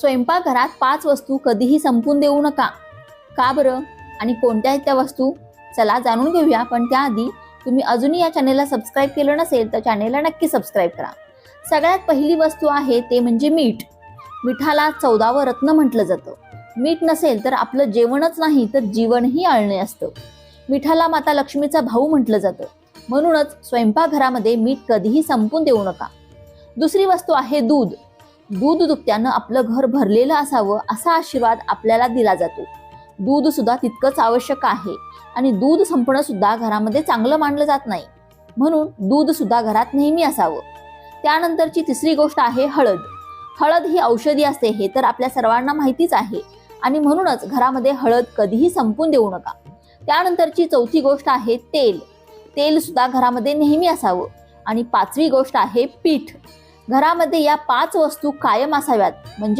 स्वयंपाकघरात पाच वस्तू कधीही संपून देऊ नका. का बरं? आणि कोणत्या आहेत त्या वस्तू? चला जाणून घेऊया पण त्याआधी तुम्ही अजूनही या चॅनेलला सबस्क्राईब केलं नसेल तर चॅनेलला नक्की सबस्क्राईब करा. सगळ्यात पहिली वस्तू आहे ते म्हणजे मीठ. मिठाला चौदावं रत्न म्हटलं जातं. मीठ नसेल तर आपलं जेवणच नाही तर जीवनही आळणे असतं. मिठाला माता लक्ष्मीचा भाऊ म्हटलं जातं. म्हणूनच स्वयंपाकघरामध्ये मीठ कधीही संपून देऊ नका. दुसरी वस्तू आहे दूध. दूध दुभत्यानं आपलं घर भरलेलं असावं असा आशीर्वाद आपल्याला दिला जातो. दूध सुद्धा तितकंच आवश्यक आहे आणि दूध संपणं सुद्धा घरामध्ये चांगलं मानलं जात नाही. म्हणून दूध सुद्धा घरात नेहमी असावं. त्यानंतरची तिसरी गोष्ट आहे हळद. हळद ही औषधी असते हे तर आपल्या सर्वांना माहितीच आहे आणि म्हणूनच घरामध्ये हळद कधीही संपून देऊ नका. त्यानंतरची चौथी गोष्ट आहे तेल. तेल सुद्धा घरामध्ये नेहमी असावं आणि पाचवी गोष्ट आहे पीठ. घरामध्ये या पाच वस्तू कायम असाव्यात. म्हणजे